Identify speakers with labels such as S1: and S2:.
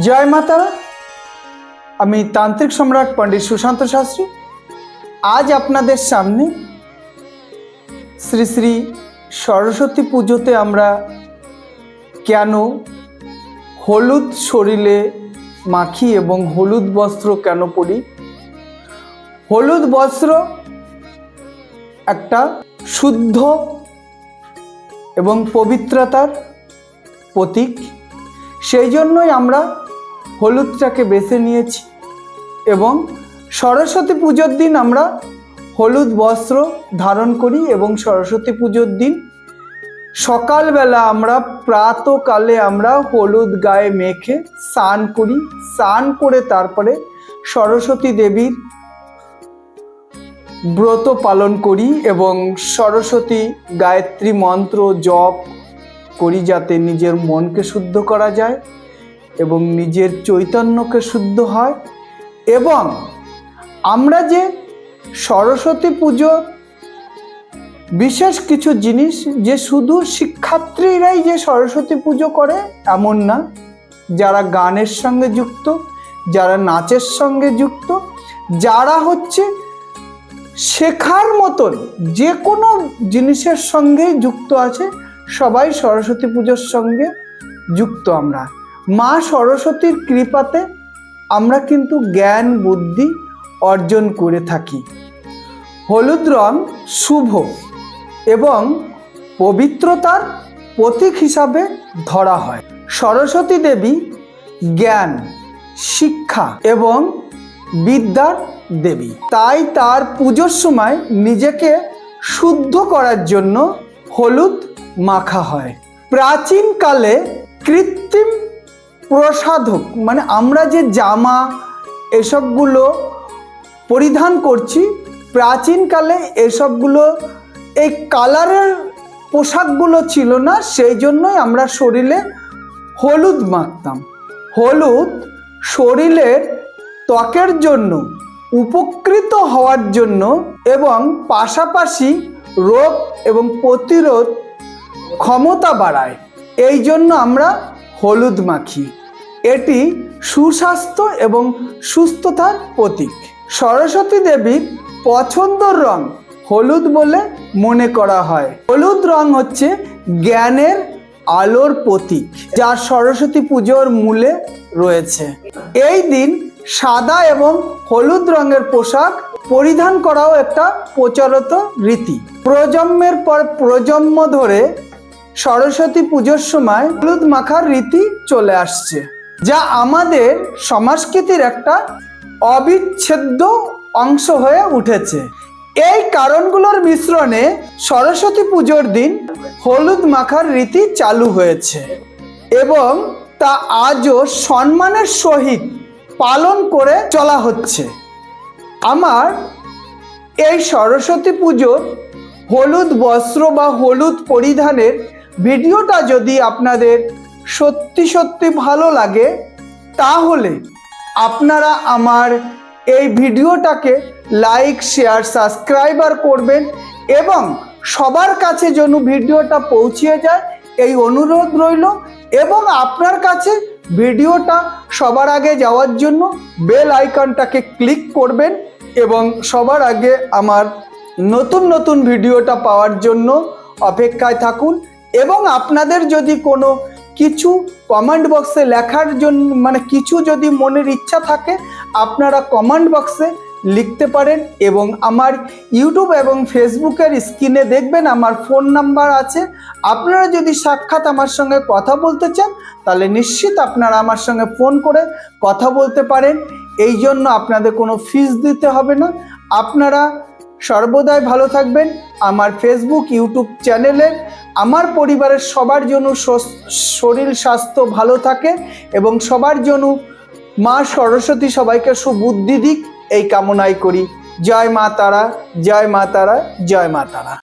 S1: জয় মাতারা আমি তান্ত্রিক সম্রাট পণ্ডিত সুশান্ত শাস্ত্রী। আজ আপনাদের সামনে শ্রী শ্রী সরস্বতী পুজোতে আমরা কেন হলুদ শরীরে মাখি এবং হলুদ বস্ত্র কেন পরি? হলুদ বস্ত্র একটা শুদ্ধ এবং পবিত্রতার প্রতীক। সেই জন্যই আমরা হলুদটাকে বেছে নিয়েছি এবং সরস্বতী পুজোর দিন আমরা হলুদ বস্ত্র ধারণ করি এবং সরস্বতী পুজোর দিন সকালবেলা আমরা প্রাতকালে আমরা হলুদ গায়ে মেখে স্নান করি। স্নান করে তারপরে সরস্বতী দেবীর ব্রত পালন করি এবং সরস্বতী গায়ত্রী মন্ত্র জপ করি যাতে নিজের মনকে শুদ্ধ করা যায়। এবং নিজের চৈতন্যকে শুদ্ধ হয় এবং আমরা যে সরস্বতী পুজো বিশেষ কিছু জিনিস যে শুধু শিক্ষার্থীরাই যে সরস্বতী পুজো করে এমন না, যারা গানের সঙ্গে যুক্ত, যারা নাচের সঙ্গে যুক্ত, যারা হচ্ছে শেখার মতন যে কোনো জিনিসের সঙ্গে যুক্ত আছে, সবাই সরস্বতী পুজোর সঙ্গে যুক্ত আমরা। মা সরস্বতীর কৃপাতে আমরা কিন্তু জ্ঞান, বুদ্ধি অর্জন করে থাকি। হলুদ রং শুভ এবং পবিত্রতার প্রতীক হিসাবে ধরা হয়। সরস্বতী দেবী জ্ঞান, শিক্ষা এবং বিদ্যার দেবী। তাই তার পুজোর সময় নিজেকে শুদ্ধ করার জন্য হলুদ মাখা হয়। প্রাচীনকালে কৃত্রিম প্রসাধক মানে আমরা যে জামা এসবগুলো পরিধান করছি, প্রাচীনকালে এসবগুলো এই কালারের পোশাকগুলো ছিল না, সেই জন্যই আমরা শরীরে হলুদ মাখতাম। হলুদ শরীরের ত্বকের জন্য, উপকৃত হওয়ার জন্য এবং পাশাপাশি রোগ এবং প্রতিরোধ ক্ষমতা বাড়ায়। এই জন্য আমরা হলুদ মাখি। এটি সুস্বাস্থ্য এবং সুস্থতার প্রতীক। সরস্বতী দেবীর পছন্দর রং হলুদ বলে মনে করা হয়। হলুদ রং হচ্ছে জ্ঞানের আলোর প্রতীক, যা সরস্বতী পুজোর মূলে রয়েছে। এই দিন সাদা এবং হলুদ রঙের পোশাক পরিধান করাও একটা প্রচলিত রীতি। প্রজন্মের পর প্রজন্ম ধরে সরস্বতী পুজোর সময় হলুদ মাখার রীতি চলে আসছে। যা আমাদের সংস্কৃতির একটা অবিচ্ছেদ্য অংশ হয়ে উঠেছে। এই কারণগুলোর মিশ্রণে সরস্বতী পুজোর দিন হলুদ মাখার রীতি চালু হয়েছে এবং তা আজও সম্মানের সহিত পালন করে চলা হচ্ছে। আমার এই সরস্বতী পুজোর হলুদ বস্ত্র বা হলুদ পরিধানের ভিডিওটা যদি আপনাদের সত্যি সত্যি ভালো লাগে, তাহলে আপনারা আমার এই ভিডিওটাকে লাইক, শেয়ার, সাবস্ক্রাইবার করবেন এবং সবার কাছে যেন ভিডিওটা পৌঁছিয়ে যায়, এই অনুরোধ রইল এবং আপনার কাছে ভিডিওটা সবার আগে যাওয়ার জন্য বেল আইকনটাকে ক্লিক করবেন এবং সবার আগে আমার নতুন নতুন ভিডিওটা পাওয়ার জন্য অপেক্ষায় থাকুন এবং আপনাদের যদি কোনো কিছু কমেন্ট বক্সে লেখার জন্য মানে কিছু যদি মনের ইচ্ছা থাকে, আপনারা কমেন্ট বক্সে লিখতে পারেন এবং আমার ইউটিউব এবং ফেসবুকের স্ক্রিনে দেখবেন আমার ফোন নাম্বার আছে। আপনারা যদি সাক্ষাৎ আমার সঙ্গে কথা বলতে চান, তাহলে নিশ্চিত আপনারা আমার সঙ্গে ফোন করে কথা বলতে পারেন। এই জন্য আপনাদের কোনো ফিস দিতে হবে না। আপনারা সর্বদাই ভালো থাকবেন। আমার ফেসবুক ইউটিউব চ্যানেলে আমার পরিবারের সবার জন্য শরীর স্বাস্থ্য ভালো থাকে এবং সবার জন্য মা সরস্বতী সবাইকে সুবুদ্ধি দিক, এই কামনাই করি। জয় মা তারা, জয় মা তারা, জয় মা তারা।